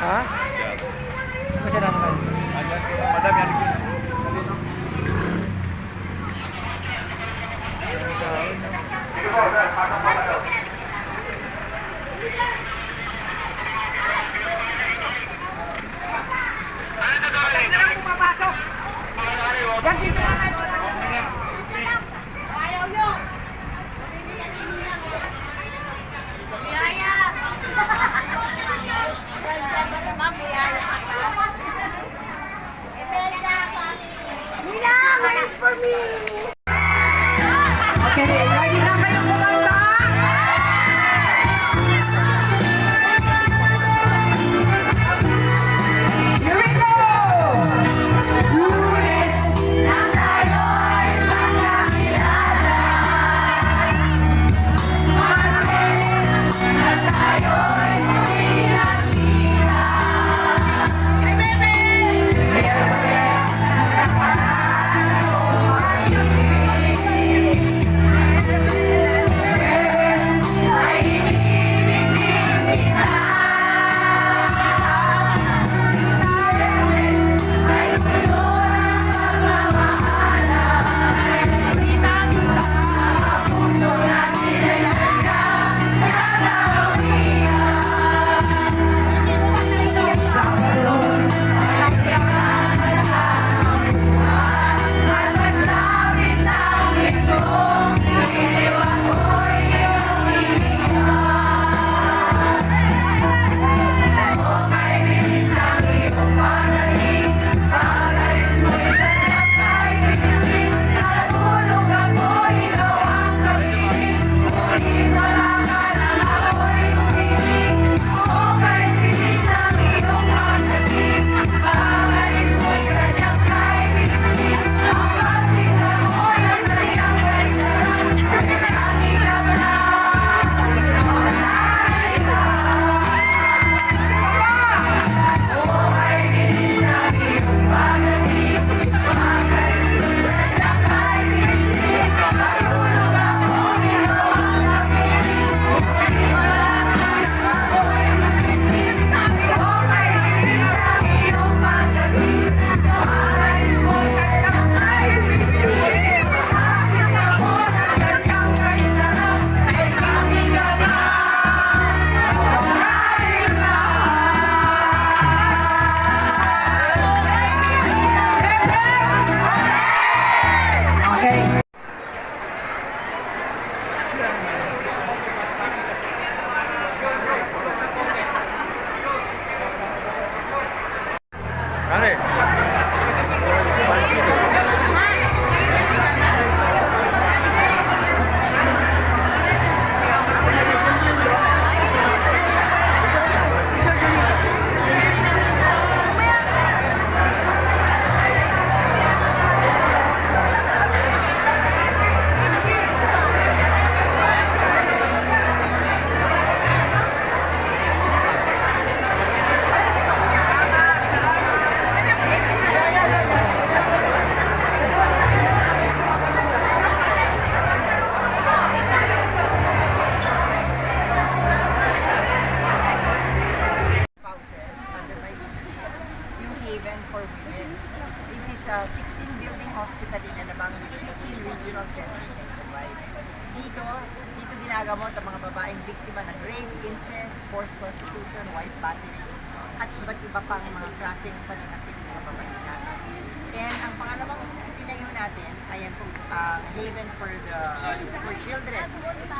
Ha? Okay, ginagamot ang mga babaeng biktima ng rape, incest, forced prostitution, wife battery, at iba't iba pang mga klaseng pananakit sa kababaihan. And ang pangalawang tinayo natin, ayan po, uh, Haven for the for children.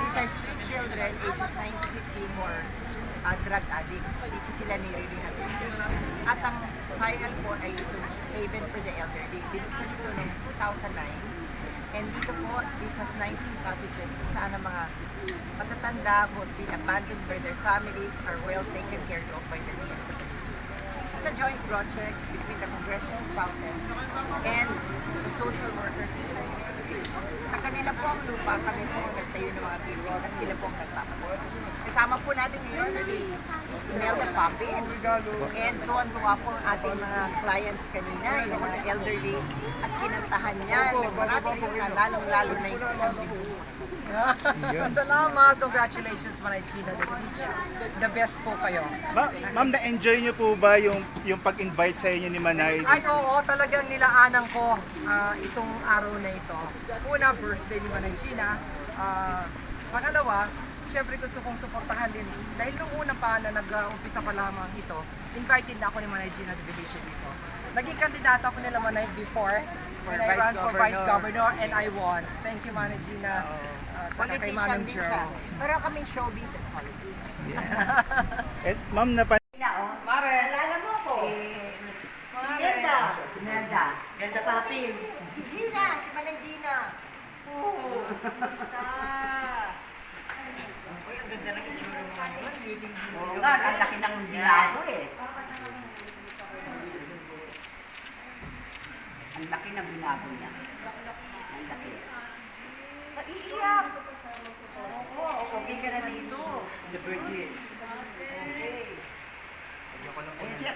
These are street children, ages 9 to 15 who are uh, drug addicts. Dito sila nire-rehabilitate. At ang final po ay ito, Haven for the Elderly. Binuksan ito noong 2009. And dito po, this has 19 cottages kung saan ang mga matatanda who have been abandoned by their families are well taken care of by the DSWD. This is a joint project between the congressional spouses and the social workers in DSWD. Sa kanila po ang lupa, kami po ang nagtayo ng mga building at sila po ang nagpapagawa. Kasama po natin ngayon si Miss Imelda Papin and tuwan-tuwa po ang ating mga clients kanina, yung mga elderly at kinantahan niya ng maraming kanta, lalong-lalo na yung isang bibuo. Salamat. Congratulations, Manay China de. The best po kayo. Ma- ma'am, na-enjoy niyo po ba yung yung pag-invite sa inyo ni Manay? Ay, oo, talagang nilaanan ko ah, itong araw na ito. Una, birthday ni Manay China. Ah, pangalawa, syempre gusto kong suportahan din. Dahil nung una pa na nag-umpisa pa lamang ito, invited na ako ni Manay Gina de Felicia dito. Naging kandidato ako nila Manay before For when I Vice ran for Vice Governor. And I won. Thank you, Manay Gina. at saka kay Politician din siya. Pero kaming showbiz and politics. Eh, ma'am, napan Mare, Alala mo ko? Si Imelda. Imelda. Imelda Papin. Si Gina. Si Manay Gina. Oo ganda ng itsura mo ngayon. Oo nga, ang laki ng bilado eh. Ang laki ng bilado niya. Ang laki. Naiiyak! Oo, okay ka na dito. The Virgin. Okay. Ayun siya